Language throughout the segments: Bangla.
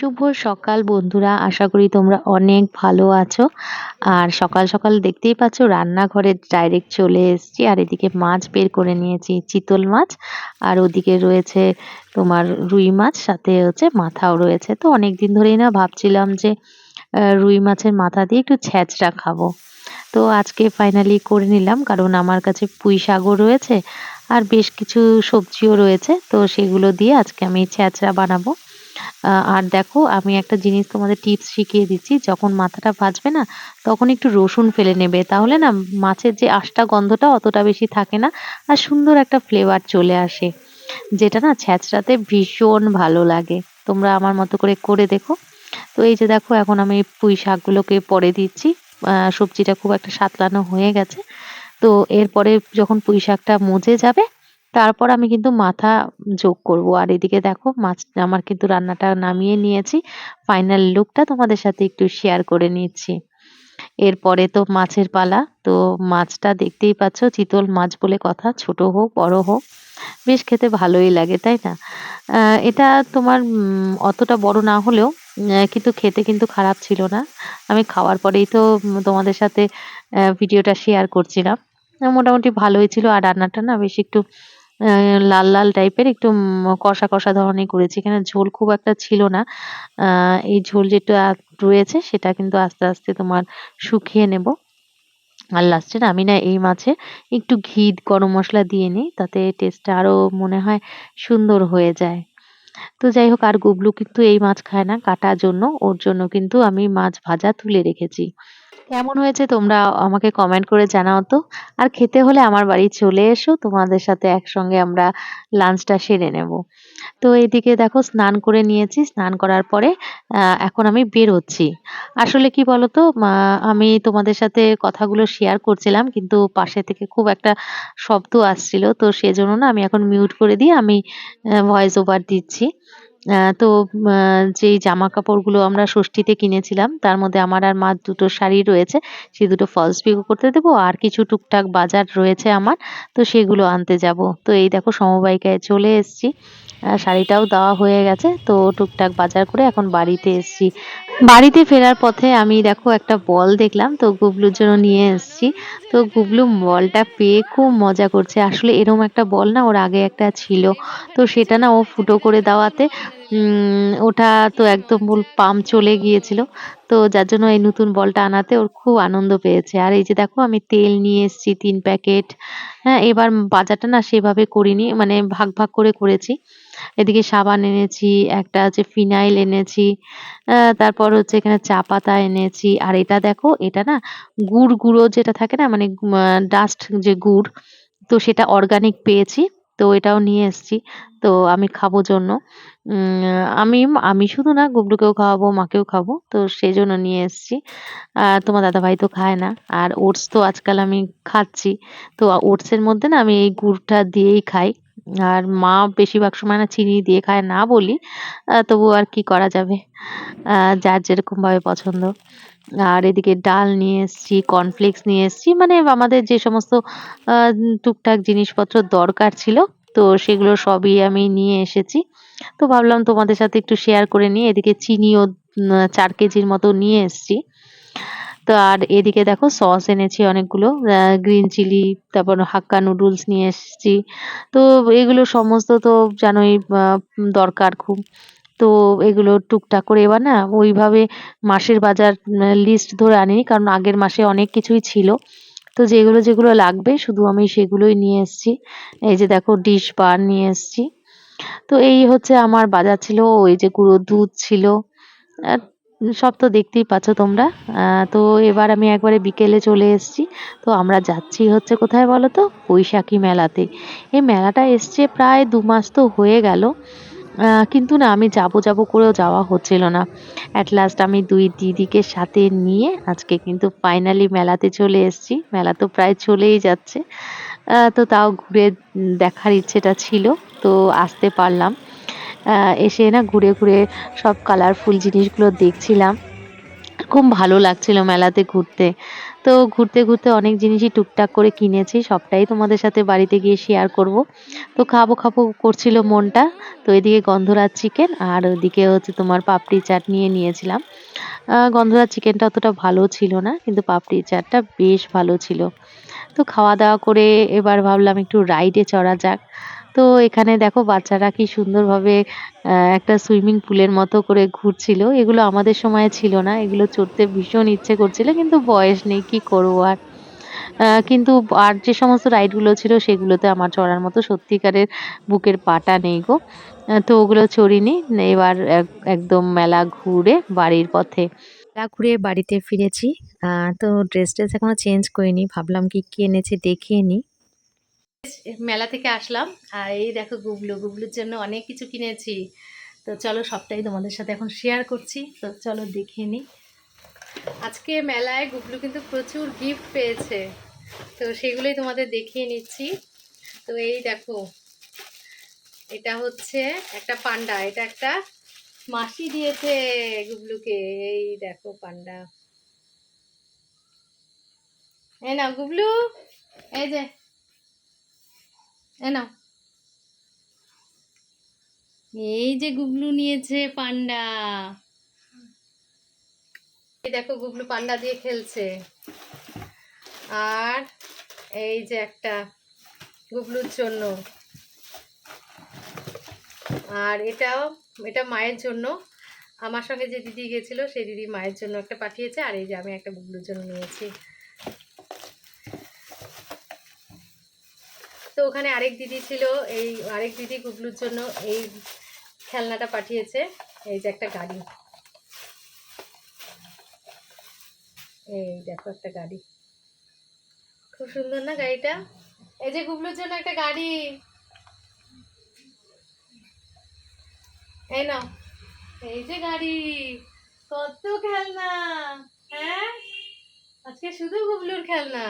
শুভ সকাল বন্ধুরা। আশা করি তোমরা অনেক ভালো আছো। আর সকাল সকাল দেখতেই পাচ্ছ রান্নাঘরে ডাইরেক্ট চলে এসেছি। আর এদিকে মাছ বের করে নিয়েছি, চিতল মাছ। আর ওদিকে রয়েছে তোমার রুই মাছ, সাথে হচ্ছে মাথাও রয়েছে। তো অনেক দিন ধরেই না ভাবছিলাম যে রুই মাছের মাথা দিয়ে একটু ছ্যাঁচড়া খাব। তো আজকে ফাইনালি করে নিলাম, কারণ আমার কাছে পুঁই শাকও রয়েছে। আর বেশ কিছু সবজিও রয়েছে। তো সেগুলো দিয়ে আজকে আমি ছ্যাঁচড়া বানাবো। আর দেখো, আমি একটা জিনিস তোমাদের টিপস শিখিয়ে দিচ্ছি, যখন মাথাটা ভাজবে না, তখন একটু রসুন ফেলে নেবে। তাহলে না, মাছের যে আষ্টা গন্ধটা অতটা বেশি থাকে না, আর সুন্দর একটা ফ্লেভার চলে আসে, যেটা না ছ্যাঁচড়াতে ভীষণ ভালো লাগে। তোমরা আমার মতো করে করে দেখো। তো এই যে দেখো, এখন আমি পুঁই শাকগুলোকে পরে দিচ্ছি সবজিটা খুব একটা সাতলানো হয়ে গেছে। তো এরপরে যখন পুঁই শাকটা মজে যাবে তারপর আমি কিন্তু মাথা যোগ করব। আর এদিকে দেখো, মাছ, আমার কিন্তু রান্নাটা নামিয়ে নিয়েছি। ফাইনাল লুকটা তোমাদের সাথে একটু শেয়ার করে নিচ্ছি। এরপরে তো মাছের পালা, তো মাছটা দেখতেই পাচ্ছ, চিতল মাছ বলে কথা, ছোট হোক, বড় হোক, বেশ খেতে ভালোই লাগে, তাই না? এটা তোমার অতটা বড় না হলেও কিন্তু খেতে কিন্তু খারাপ ছিল না। আমি খাওয়ার পরেই তো তোমাদের সাথে ভিডিওটা শেয়ার করছিলাম। মোটামুটি ভালোই ছিল। আর রান্নাটা না বেশ একটু লাল লাল টাইপের একটু উম, কষা কষা ধরনের করেছি। এখানে ঝোল খুব একটা ছিল না। আহ, এই ঝোল যেটা রয়েছে সেটা কিন্তু আস্তে আস্তে তোমার শুকিয়ে নেব। আর লাস্টে না আমি না এই মাছে একটু ঘি গরম মশলা দিয়ে নিই তাতে টেস্টটা আরও মনে হয় সুন্দর হয়ে যায়। তো যাই হোক আর গুবলু কিন্তু এই মাছ খায় না কাটার জন্য। ওর জন্য কিন্তু আমি মাছ ভাজা তুলে রেখেছি। কেমন হয়েছে তোমরা আমাকে কমেন্ট করে জানাও তো। আর খেতে হলে আমার বাড়ি চলে এসো, তোমাদের সাথে একসঙ্গে আমরা লাঞ্চটা সেরে নেব। তো এদিকে দেখো স্নান করে নিয়েছি, স্নান করার পরে এখন আমি বেরোচ্ছি। আসলে কি বলতো আমি তোমাদের সাথে কথাগুলো শেয়ার করছিলাম, কিন্তু পাশে থেকে খুব একটা শব্দ আসছিল, তো সেজন্য না আমি এখন মিউট করে দিয়ে আমি ভয়েস ওভার দিচ্ছি। আহ, তো আহ, যেই জামা কাপড়গুলো আমরা ষষ্ঠীতে কিনেছিলাম তার মধ্যে আমার আর মার দুটো শাড়ি রয়েছে সেই দুটো ফলস পিকো করতে দেবো আর কিছু টুকটাক বাজার রয়েছে আমার তো সেগুলো আনতে যাব। তো এই দেখো সমবায়িকায় চলে এসেছি। শাড়িটাও দেওয়া হয়ে গেছে। তো টুকটাক বাজার করে এখন বাড়িতে এসেছি। বাড়িতে ফেরার পথে আমি দেখো একটা বল দেখলাম, তো গুবলুর জন্য নিয়ে এসেছি। তো গুবলু বলটা পেয়ে খুব মজা করছে। আসলে এরকম একটা বল না, ওর আগে একটা ছিল। তো সেটা না ও ফুটো করে দেওয়াতে ওটা তো একদম পাম্প চলে গিয়েছিল। তো যার জন্য এই নতুন বলটা আনাতে ওর খুব আনন্দ পেয়েছে। আর এই যে দেখো, আমি তেল নিয়ে এসেছি তিন প্যাকেট। হ্যাঁ এবার বাজারটা না সেভাবে করিনি মানে ভাগ ভাগ করে করেছি। এদিকে সাবান এনেছি, একটা হচ্ছে ফিনাইল এনেছি তারপর হচ্ছে এখানে চা পাতা এনেছি। আর এটা দেখো, এটা না গুড় গুঁড়ো যেটা থাকে না মানে ডাস্ট যে গুড়, তো সেটা অর্গানিক পেয়েছি। তো এটাও নিয়ে এসছি। তো আমি খাব জন্য। আমি আমি শুধু না গুবলুকেও খাওয়াবো, মাকেও খাব। তো সেই জন্য নিয়ে এসছি। আর তোমার দাদাভাই তো খায় না। আর ওটস তো আজকাল আমি খাচ্ছি। তো ওটসের মধ্যে না আমি এই গুড়টা দিয়েই খাই। আর মা বেশিরভাগ সময় না চিনি দিয়ে খায়, না বলি তবু আর কি করা যাবে? যার যেরকম ভাবে পছন্দ। আর এদিকে ডাল নিয়ে এসেছি কর্নফ্লেক্স নিয়ে এসেছি মানে আমাদের যে সমস্ত টুকটাক জিনিসপত্র দরকার ছিল, তো সেগুলো সবই আমি নিয়ে এসেছি। তো ভাবলাম তোমাদের সাথে একটু শেয়ার করে নিই। এদিকে চিনিও চার কেজির মতো নিয়ে এসেছি। তো আর এদিকে দেখো সস এনেছি অনেকগুলো গ্রিন চিলি তারপর হাক্কা নুডলস নিয়ে এসেছি। তো এগুলো সমস্ত তো জানোই দরকার খুব। তো এগুলো টুকটাক করে এবার না ওইভাবে মাসের বাজার লিস্ট ধরে আনিনি, কারণ আগের মাসে অনেক কিছুই ছিল। তো যেগুলো যেগুলো লাগবে শুধু আমি সেগুলোই নিয়ে এসেছি। এই যে দেখো ডিশ বার নিয়ে এসেছি। তো এই হচ্ছে আমার বাজার ছিল, ওই যে গুঁড়ো দুধ ছিল। সব তো দেখতেই পাচ্ছ তোমরা। তো এবার আমি একবারে বিকেলে চলে এসেছি। তো আমরা যাচ্ছি হচ্ছে কোথায় বলো তো? বৈশাখী মেলাতে। এই মেলাটা এসছে প্রায় দু মাস তো হয়ে গেল। কিন্তু না, আমি যাব যাব করেও যাওয়া হচ্ছিল না। অ্যাট লাস্ট আমি দুই দিদিকে সাথে নিয়ে আজকে কিন্তু ফাইনালি মেলাতে চলে এসেছি। মেলা তো প্রায় চলেই যাচ্ছে। তো তাও ঘুরে দেখার ইচ্ছেটা ছিল। তো আসতে পারলাম। এসে না ঘুরে ঘুরে সব কালারফুল জিনিসগুলো দেখছিলাম। খুব ভালো লাগছিল মেলাতে ঘুরতে। তো ঘুরতে ঘুরতে অনেক জিনিসই টুকটাক করে কিনেছি, সবটাই তোমাদের সাথে বাড়িতে গিয়ে শেয়ার করব। তো খাব খাব করছিল মনটা। তো এদিকে গন্ধরাজ চিকেন আর ওদিকে হচ্ছে তোমার পাপড়ি চাট নিয়ে নিয়েছিলাম। গন্ধরাজ চিকেনটা অতটা ভালো ছিল না, কিন্তু পাপড়ি চাটটা বেশ ভালো ছিল। তো খাওয়া দাওয়া করে এবার ভাবলাম একটু রাইডে চড়া যাক। তো এখানে দেখো বাচ্চারা কি সুন্দরভাবে একটা সুইমিং পুলের মতো করে ঘুরছিল। এগুলো আমাদের সময় ছিল না, এগুলো চড়তে ভীষণ ইচ্ছে করছিল, কিন্তু বয়স নেই, কি করব আর? কিন্তু আর যে সমস্ত রাইডগুলো ছিল সেগুলোতে আমার চড়ার মতো সত্যিকারের বুকের পাটা নেই গো। তো ওগুলো চড়িনি, এবার এক- একদম মেলা ঘুরে বাড়ির পথে। মেলা ঘুরে বাড়িতে ফিরেছি। তো ড্রেস ট্রেস এখনও চেঞ্জ করিনি, ভাবলাম কি কি এনেছে দেখিয়ে নিই মেলা থেকে আসলাম, আর এই দেখো গুবলু, গুবলুর জন্য অনেক কিছু কিনেছি। তো চলো সবটাই তোমাদের সাথে এখন শেয়ার করছি, তো চলো দেখে নিই আজকে মেলায় গুবলু কিন্তু প্রচুর গিফট পেয়েছে, তো সেগুলোই তোমাদের দেখিয়ে নিচ্ছি। তো এই দেখো, এটা হচ্ছে একটা পান্ডা, এটা একটা মাসি দিয়েছে গুবলুকে, এই দেখো পান্ডা। এই না গুবলু, এই যে। নাও। এই যে গুবলু নিয়েছে পান্ডা। দেখো গুবলু পান্ডা দিয়ে খেলছে। আর এই যে একটা গুবলুর জন্য। আর এটাও, এটা মায়ের জন্য। আমার সঙ্গে যে দিদি গেছিল, সেই দিদি মায়ের জন্য একটা পাঠিয়েছে। আর এই যে আমি একটা গুবলুর জন্য নিয়েছি। তো ওখানে আরেক দিদি ছিল, এই আরেক দিদি গুবলুর জন্য এই খেলনাটা পাঠিয়েছে, এই যে একটা গাড়ি। এই দেখো একটা গাড়ি। খুব সুন্দর না গাড়িটা? এই যে গুবলুর জন্য একটা গাড়ি। এই নাও। এই যে গাড়ি। কত খেলনা হ্যাঁ? আজকে শুধু গুবলুর খেলনা।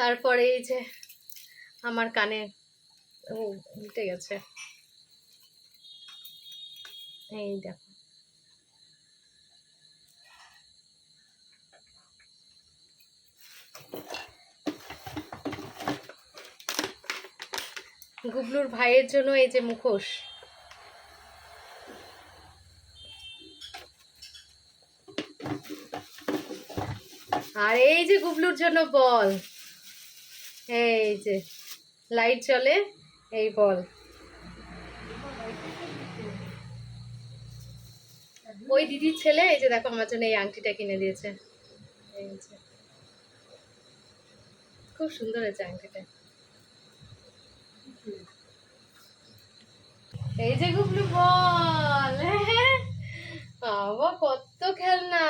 তারপরে এই যে আমার কানে ও গেছে। এই দেখো। গুবলুর ভাইয়ের জন্য এই যে মুখোশ। আর এই যে গুবলুর জন্য বল। এই যে, লাইট জ্বলে, এই বল। ওই দিদির ছেলে, এই যে দেখো আমার জন্য এই আংটিটা কিনে দিয়েছে। খুব সুন্দর হয়েছে আংটিটা। এই যে গুবলু বল। বাবা, কত খেলনা।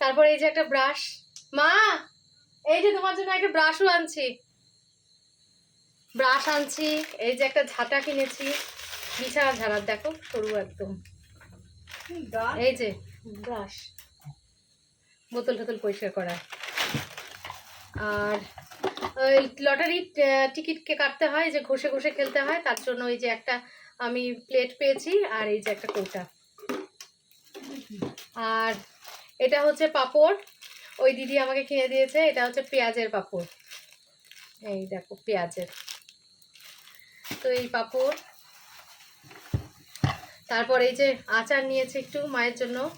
তারপর এই যে একটা ব্রাশ। মা! এই যে তোমার জন্য একটা ব্রাশও আনছি। ব্রাশ আনছি এই যে একটা ঝাঁটা কিনেছি। বিছানা ঝাড়ার দেখো সরু একদম। এই যে ব্রাশ। বোতল টোতল পরিষ্কার করা। আর ওই লটারি টিকিটকে কাটতে হয় যে ঘষে ঘষে খেলতে হয় তার জন্য ওই যে একটা আমি প্লেট পেয়েছি আর এই যে একটা কৌটা। আর এটা হচ্ছে পাপড়। ওই দিদি আমাকে কিনে দিয়েছে, এটা হচ্ছে পেঁয়াজের পাপড়। এই দেখো, পেঁয়াজের। তো এই পাপড়। তারপর এই যে আচার নিয়েছে একটু, মায়ের জন্য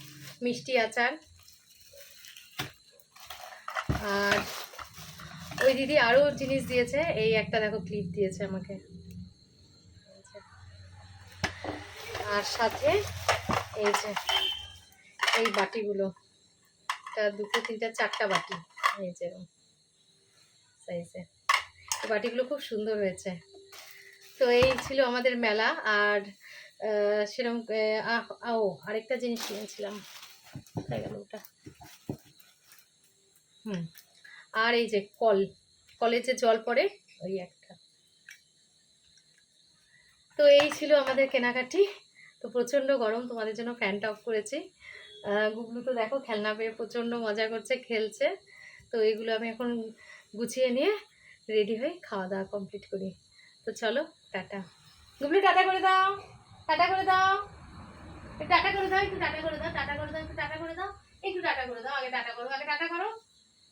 মিষ্টি আচার। আর ওই দিদি আরও জিনিস দিয়েছে, এই একটা দেখো ক্লিপ দিয়েছে আমাকে। আর সাথে এই যে, এই বাটিগুলো। একটা দুটো, তিনটা, চারটা বাটি এই যে সাইজে বাটিগুলো খুব সুন্দর হয়েছে। তো এই ছিল আমাদের মেলা আর সেরকম ও আরেকটা জিনিস কিনেছিলাম। কোথায় গেল ওটা? হুম, আর এই যে কল কলে যে জল পড়ে, ওই একটা। তো এই ছিল আমাদের কেনাকাটি। তো প্রচণ্ড গরম, তোমাদের জন্য ফ্যানটা অফ করেছি। গুগলু তো দেখো খেলনা পেয়ে প্রচণ্ড মজা করছে খেলছে তো এগুলো আমি এখন গুছিয়ে নিয়ে রেডি হয়ে খাওয়া দাওয়া কমপ্লিট করি তো চলো টাটা গুগলু টাটা করে দাও টাটা করে দাও একটু টাটা করে দাও একটু টাটা করে দাও টাটা করে দাও একটু টাটা করে দাও একটু টাটা করে দাও আগে টাটা করো আগে টাটা করো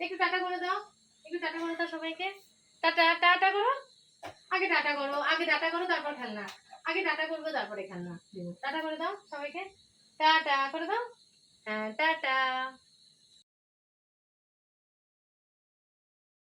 একটু টাটা করে দাও একটু টাটা করে দাও সবাইকে টাটা টাটা করো আগে টাটা করো আগে টাটা করো তারপর খেলনা আগে টাটা করব তারপরে খেলনা টাটা করে দাও সবাইকে টাটা করে দাও হ্যাঁ টাটা।